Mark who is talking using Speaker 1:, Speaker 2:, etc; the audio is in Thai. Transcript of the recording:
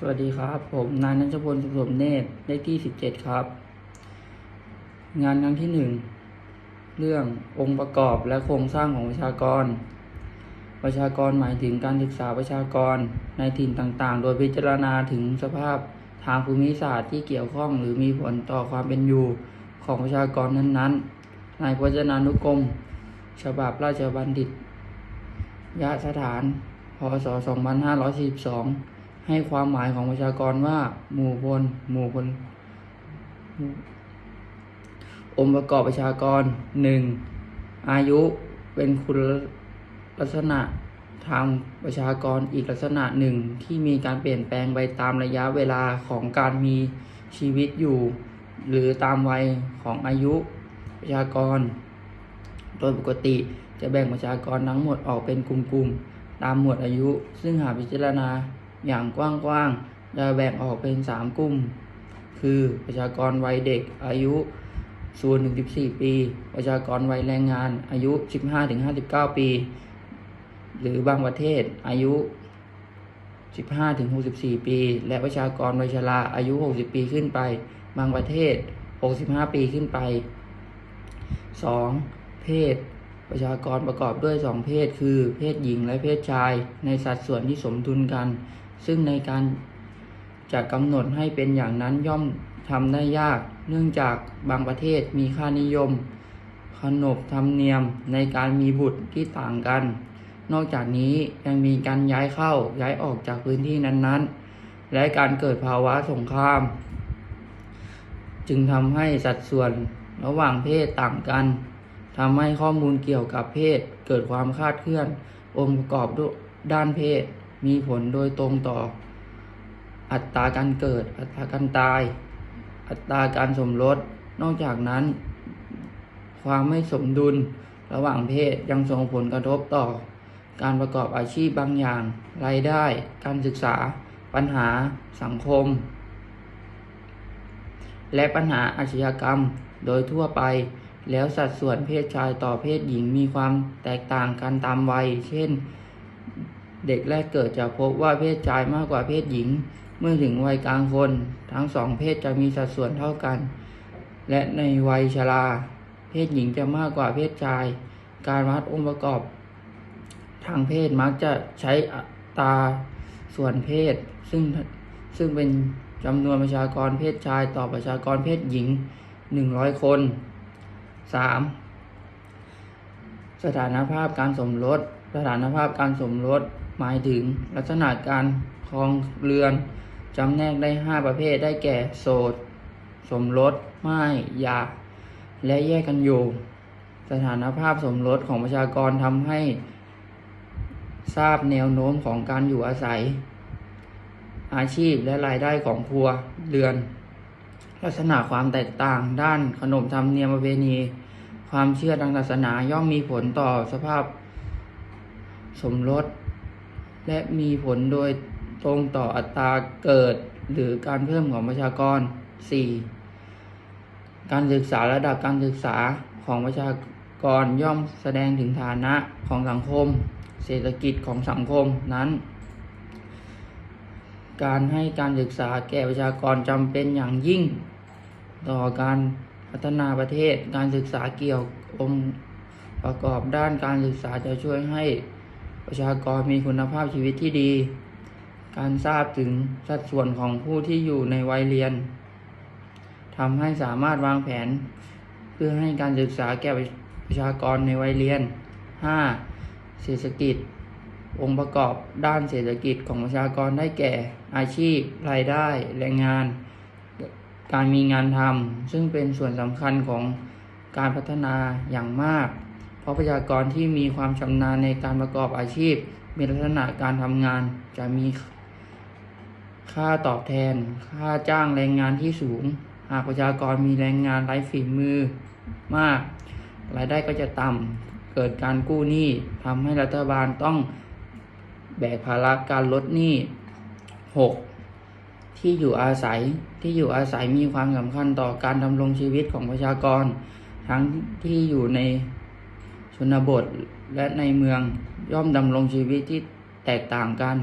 Speaker 1: สวัสดีครับ ผมนายนัชพลสุขสมเนตรเลขที่สิบเจ็ดครับ งานครั้งที่หนึ่งเรื่ององค์ประกอบและโครงสร้างของประชากร ประชากรหมายถึงการศึกษาประชากรในถิ่นต่างๆ โดยพิจารณาถึงสภาพทางภูมิศาสตร์ที่เกี่ยวข้องหรือมีผลต่อความเป็นอยู่ของประชากรนั้นๆ ในพจนานุกรม ฉบับราชบัณฑิตยสถาน พศ 2542 ให้ความหมายของประชากรว่า หมู่พลหมู่พลหมู่องค์ประกอบประชากร 1. อายุเป็นคุณลักษณะทางประชากรอีกลักษณะหนึ่งที่มีการเปลี่ยนแปลงไปตามระยะเวลาของการมีชีวิตอยู่ หรือตามวัยของอายุประชากร โดยปกติจะแบ่งประชากรทั้งหมดออกเป็นกลุ่มๆตามหมวดอายุ ซึ่งหากพิจารณา อย่างกว้างๆจะแบ่งออกเป็น 3 กลุ่ม คือประชากรวัยเด็กอายุ0ถึง14 ปี ประชากรวัยแรงงานอายุ 15ถึง59 ปี หรือบางประเทศอายุ 15ถึง64 ปี และประชากรวัยชราอายุ 60 ปีขึ้นไป บางประเทศ 65 ปีขึ้นไป 2. เพศ ประชากรประกอบด้วย 2 เพศ คือ เพศหญิงและเพศชาย ในสัดส่วนที่สมดุลกัน ซึ่งในการจะกำหนดให้เป็นอย่างนั้นย่อมทำได้ยาก เนื่องจากบางประเทศมีค่านิยม ขนบธรรมเนียมในการมีบุตรที่ต่างกัน นอกจากนี้ยังมีการย้ายเข้าย้ายออกจากพื้นที่นั้นๆ และการเกิดภาวะสงคราม จึงทำให้สัดส่วนระหว่างเพศต่างกันทำให้ข้อมูลเกี่ยวกับเพศเกิดความคลาดเคลื่อนองค์ประกอบด้านเพศ มีผลโดยตรงต่อ อัตราการเกิด อัตราการตาย อัตราการสมรส นอกจากนั้น ความไม่สมดุลระหว่างเพศยังส่งผลกระทบต่อ การประกอบอาชีพบางอย่าง รายได้ การศึกษา ปัญหา สังคม และปัญหาอาชญากรรมโดยทั่วไป แล้วสัดส่วนเพศชายต่อเพศหญิงมีความแตกต่างกันตามวัย เช่น เด็กแรกเกิดจะพบว่าเพศชายมากกว่าเพศหญิง เมื่อถึงวัยกลางคน ทั้งสองเพศจะมีสัดส่วนเท่ากัน และในวัยชรา เพศหญิงจะมากกว่าเพศชาย การวัดองค์ประกอบ ทางเพศมักจะใช้อัตราส่วนเพศ ซึ่งซึ่งเป็นจำนวนประชากรเพศชายต่อประชากรเพศหญิง 100 คน 3. สถานภาพการสมรส สถานภาพการสมรส หมายถึงลักษณะการครองเรือนจำแนกได้ 5 ประเภทได้แก่ โสด สมรสไม่หย่าและแยกกันอยู่ สถานภาพสมรสของประชากรทำให้ทราบแนวโน้มของการอยู่อาศัย อาชีพและรายได้ของครัวเรือน ลักษณะความแตกต่างด้านขนบธรรมเนียมประเพณี ความเชื่อทางศาสนาย่อมมีผลต่อสภาพสมรส และมีผลโดยตรงต่ออัตราเกิดหรือการเพิ่มของประชากร 4. การศึกษาระดับการศึกษาของประชากรย่อมแสดงถึงฐานะของสังคม เศรษฐกิจของสังคมนั้น การให้การศึกษาแก่ประชากรจำเป็นอย่างยิ่ง ต่อการพัฒนาประเทศการศึกษาเกี่ยวองค์ประกอบด้านการศึกษาจะช่วยให้ ประชากรมีคุณภาพชีวิตที่ดี การทราบถึงสัดส่วนของผู้ที่อยู่ในวัยเรียนทำให้สามารถวางแผน เพื่อให้การศึกษาแก่ประชากรในวัยเรียน 5. เศรษฐกิจ องค์ประกอบด้านเศรษฐกิจของประชากรได้แก่ อาชีพ รายได้ แรงงาน การมีงานทำซึ่งเป็นส่วนสำคัญของการพัฒนาอย่างมาก เพราะประชากรที่มีความชำนาญในการประกอบอาชีพ มีลักษณะการทำงานจะมีค่าตอบแทน ค่าจ้างแรงงานที่สูง หากประชากรมีแรงงานไร้ฝีมือมาก รายได้ก็จะต่ำ เกิดการกู้หนี้ทำให้รัฐบาลต้องแบกภาระการลดหนี้ 6. ที่อยู่อาศัย ที่อยู่อาศัยมีความสำคัญต่อการดำรงชีวิตของประชากร ทั้งที่อยู่ใน ชนบทและในเมืองย่อมดำรงชีวิตที่แตกต่างกัน